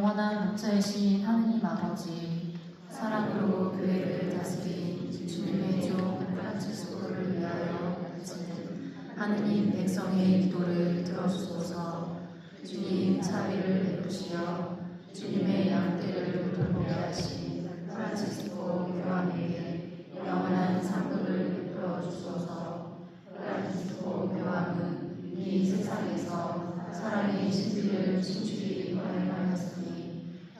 영원한 목자이신 하느님 아버지 사랑으로 교회를 다스린 주님의 종 프란치스코를 위하여 하느님 백성의 기도를 들어주소서. 주님 자비를 베푸시어 주님의 양떼를 돌보게 하신 프란치스코 교황에게 영원한 상급을 베풀어 주소서 프란치스코 교황은 이 세상에서 사랑의 진리를 진출히 발견하였으니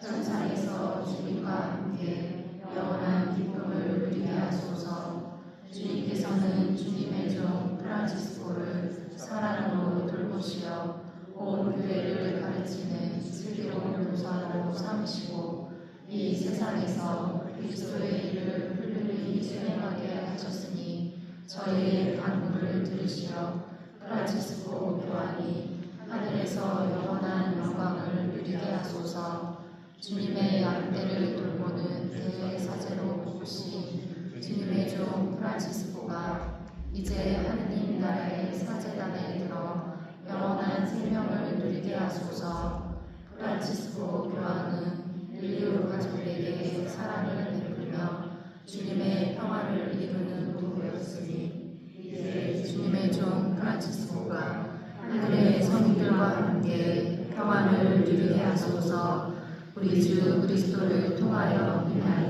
천상에서 주님과 함께 영원한 기쁨을 누리게 하소서 주님께서는 주님의 종 프란치스코를 사랑으로 돌보시어 온 교회를 가르치는 슬기로운 교사로 삼으시고 이 세상에서 그리스도의 일을 훌륭히 수행하게 하셨으니 저희의 간구를 들으시어 프란치스코 교황이 하늘에서 영원한 영광을 누리게 하소서. 주님의 양떼를 돌보는 대사제로 뽑으신 주님의 종 프란치스코가 이제 하느님 나라의 사제단에 들어 영원한 생명을 누리게 하소서 프란치스코 교황은 인류 가족에게 사랑을 베풀며 주님의 평화를 이루는 도구였으니 이제 주님의 종 프란치스코가 하늘의 성인들과 함께 평화를 누리게 하소서 우리 주 그리스도를 통하여 비나이다.